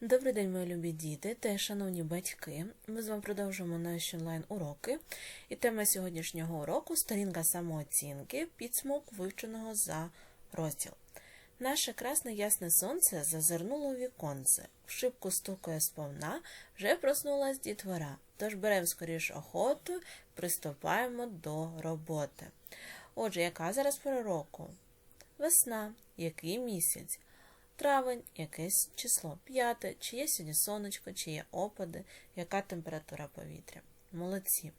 Добрий день, мої любі діти та шановні батьки. Ми з вами продовжуємо наші онлайн-уроки. І тема сьогоднішнього уроку сторінка самооцінки, підсмок вивченого за розділ. Наше красне ясне сонце зазирнуло у віконце, в шибку стукає сповна, вже проснулась дітвора. Тож беремо скоріш охоту, приступаємо до роботи. Отже, яка зараз пора року? Весна, який місяць? Травень, якесь число, п'яте, чи є сьогодні сонечко, чи є опади, яка температура повітря. Молодці.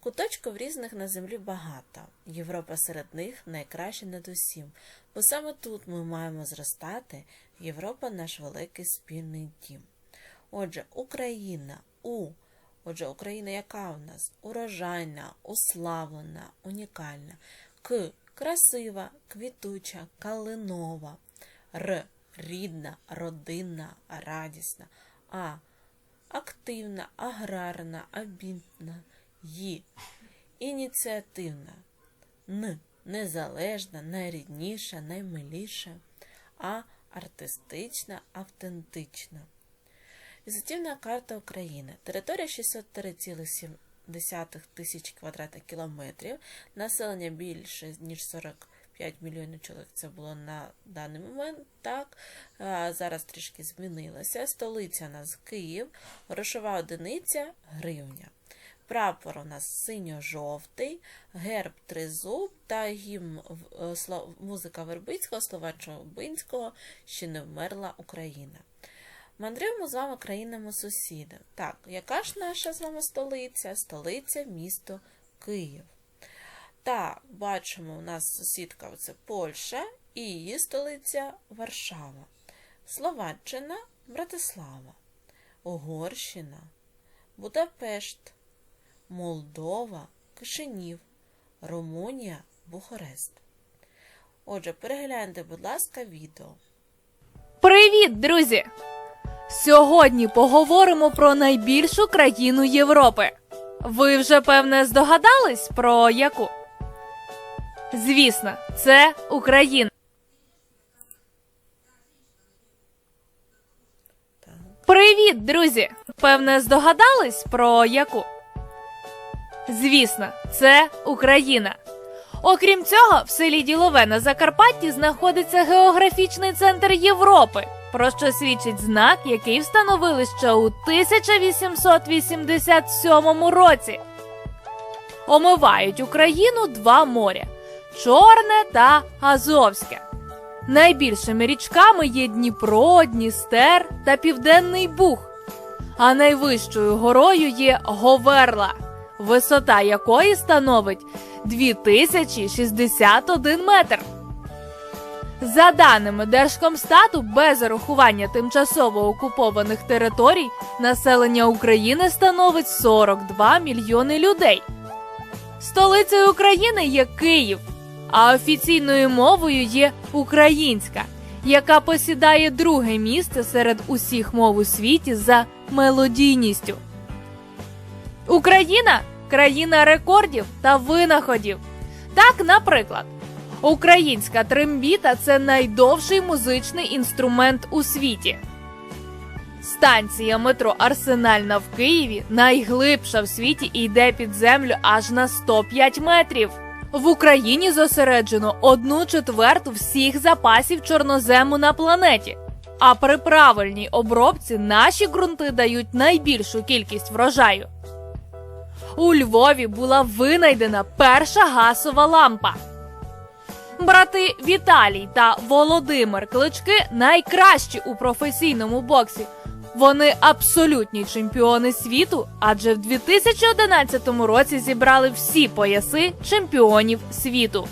Куточків різних на землі багато. Європа серед них найкраща над усім, бо саме тут ми маємо зростати. Європа наш великий спільний дім. Отже, Україна у. Отже, Україна яка в нас? Урожайна, уславлена, унікальна. К. Красива, квітуча, калинова. Р. Рідна, родинна, радісна. А. Активна, аграрна, амбітна. Ї. Ініціативна. Н. Незалежна, найрідніша, наймиліша. А. Артистична, автентична. Візитівна карта України. Територія 603,7 тисяч квадратних кілометрів. Населення більше, ніж 45 мільйонів чоловік. Це було на даний момент. Так, зараз трішки змінилося. Столиця у нас Київ, грошова одиниця гривня. Прапор у нас синьо-жовтий, герб тризуб та гімн е, музика Вербицького, Словаччо-Бинського, ще не вмерла Україна. Мандруємо з вами країнами сусідів. Так, яка ж наша з вами столиця? Столиця місто Київ. Так, бачимо, у нас сусідка це Польща і її столиця Варшава. Словаччина Братислава. Угорщина, Будапешт, Молдова, Кишинів, Румунія, Бухарест. Отже, перегляньте, будь ласка, відео. Привіт, друзі! Сьогодні поговоримо про найбільшу країну Європи. Ви вже певне здогадались про яку? Звісно, це Україна. Привіт, друзі! Певне здогадались про яку? Звісно, це Україна. Окрім цього, в селі Ділове на Закарпатті знаходиться географічний центр Європи, про що свідчить знак, який встановили ще у 1887 році. Омивають Україну два моря Чорне та Азовське. Найбільшими річками є Дніпро, Дністер та Південний Буг. А найвищою горою є Говерла, висота якої становить 2061 метр. За даними Держкомстату, без урахування тимчасово окупованих територій населення України становить 42 мільйони людей. Столицею України є Київ, а офіційною мовою є українська, яка посідає друге місце серед усіх мов у світі за мелодійністю. Україна країна рекордів та винаходів. Так, наприклад, українська трембіта це найдовший музичний інструмент у світі. Станція метро Арсенальна в Києві найглибша в світі і йде під землю аж на 105 метрів. В Україні зосереджено одну четверту всіх запасів чорнозему на планеті. А при правильній обробці наші ґрунти дають найбільшу кількість врожаю. У Львові була винайдена перша газова лампа. Брати Віталій та Володимир Клички найкращі у професійному боксі. Вони абсолютні чемпіони світу, адже в 2011 році зібрали всі пояси чемпіонів світу.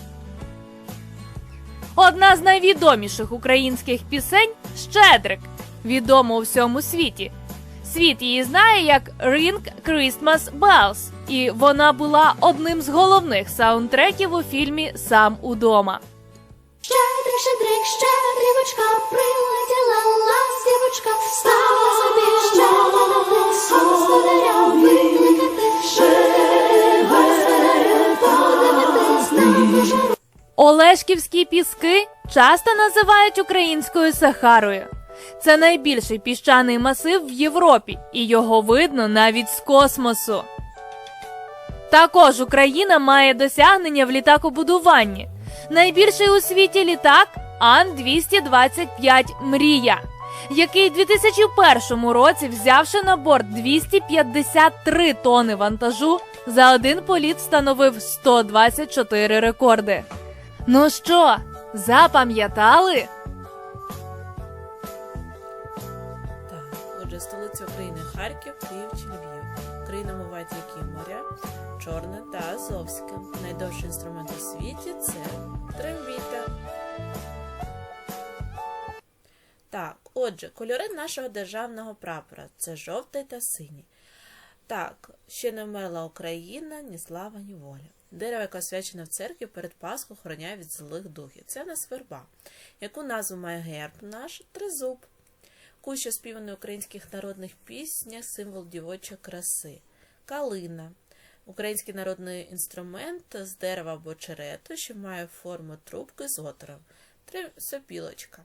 Одна з найвідоміших українських пісень Щедрик, відома у всьому світі. Світ її знає як Ring Christmas Bells, і вона була одним з головних саундтреків у фільмі Сам удома. Щедрик, щедрик, щедрівочка, прилетіла ластівочка, стала собі щедрик, господаря викликати, на Олешківські піски часто називають українською Сахарою. Це найбільший піщаний масив в Європі, і його видно навіть з космосу. Також Україна має досягнення в літакобудуванні. Найбільший у світі літак Ан-225 Мрія, який у 2001 році, взявши на борт 253 тони вантажу, за один політ встановив 124 рекорди. Ну що, запам'ятали? Так, отже, столиця України Харків, Київ чи Львів. Країна мувають які моря, Чорне та Азовське. Найдовший інструмент у світі це трембіта. Отже, кольори нашого державного прапора це жовтий та синій. Так, ще не вмерла Україна, ні слава, ні воля. Дерево, яке освячено в церкві перед Пасхою, охороняє від злих духів. Це в нас верба. Яку назву має герб наш? Тризуб. Кущ, що співаний українських народних піснях, символ дівочої краси. Калина. Український народний інструмент з дерева або черету, що має форму трубки з отвором. Три сопілочка.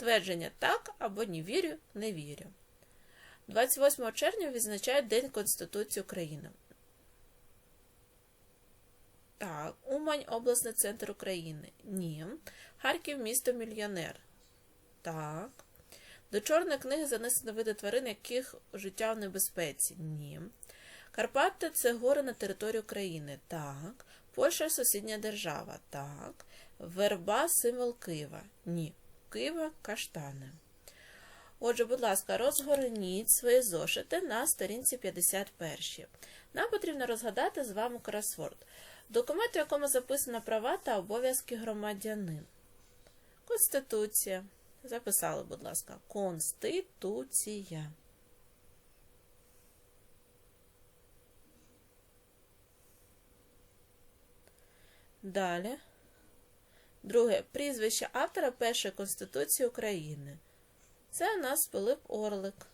Твердження так або ні вірю, не вірю. 28 червня відзначають День Конституції України. Так, Умань обласний центр України. Ні. Харків місто мільйонер. Так. До чорної книги занесено види тварин, яких життя в небезпеці. Ні. Карпати це гори на території України. Так. Польща сусідня держава. Так. Верба символ Києва. Ні. Києва каштани. Отже, будь ласка, розгорніть свої зошити на сторінці 51. Нам потрібно розгадати з вами кросворд. Документ, в якому записано права та обов'язки громадянин. Конституція. Записали, будь ласка, Конституція. Далі. Друге. Прізвище автора першої Конституції України. Це у нас Пилип Орлик.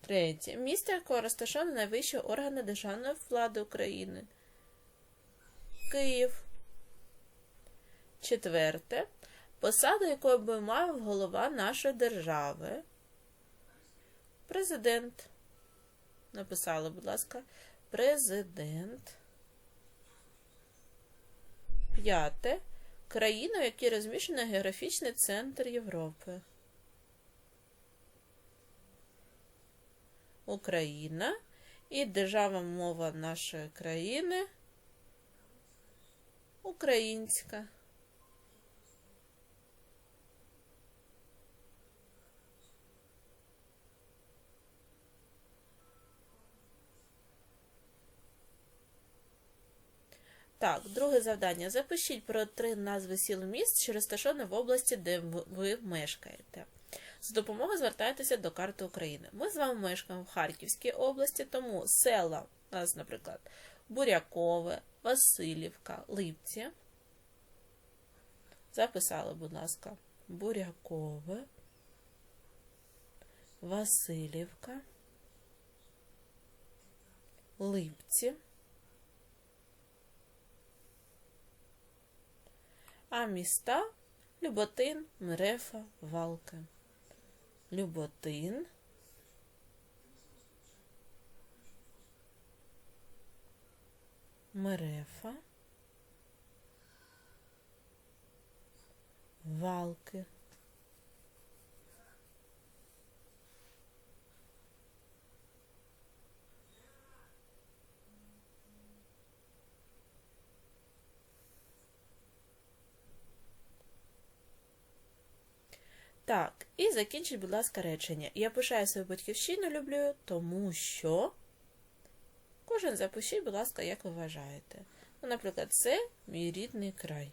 Третє. Місце, якого розташовані найвищі органи державної влади України. Київ. Четверте. Посаду, якою би мав голова нашої держави. Президент. Написали, будь ласка, президент. П'яте. Країна, в якій розміщено географічний центр Європи. Україна і держава мова нашої країни українська. Так, друге завдання. Запишіть про три назви сіл міст, що розташовані в області, де ви мешкаєте. З допомогою звертайтеся до карти України. Ми з вами мешкаємо в Харківській області, тому села, у нас, наприклад, Бурякове, Васильівка, Липці. Записали, будь ласка, Бурякове, Васильівка, Липці. А міста Люботин, Мрефа, Валка. Люботин. Мерефа. Валки. Так, і закінчіть, будь ласка, речення. Я пишаю свою батьківщину люблю, тому що. Кожен запишіть, будь ласка, як ви вважаєте. Ну, наприклад, це мій рідний край.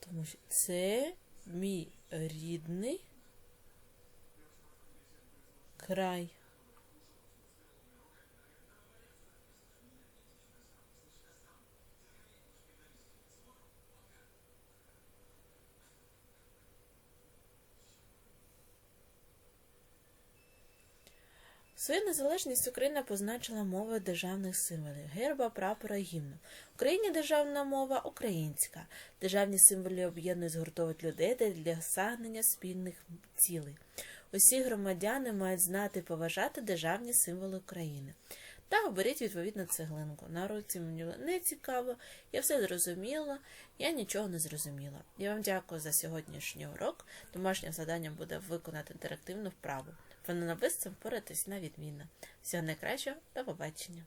Тому що це мій рідний край. Свою незалежність Україна позначила мовою державних символів герба, прапора гімну. В Україні державна мова українська. Державні символи об'єднують згуртовують людей для досягнення спільних цілей. Усі громадяни мають знати і поважати державні символи України. Та оберіть відповідну цеглинку. На уроці мені не цікаво, я все зрозуміла, я нічого не зрозуміла. Я вам дякую за сьогоднішній урок. Домашнє завдання буде виконати інтерактивну вправу. Ви на впоратись на відмінно. Всього найкращого, до побачення!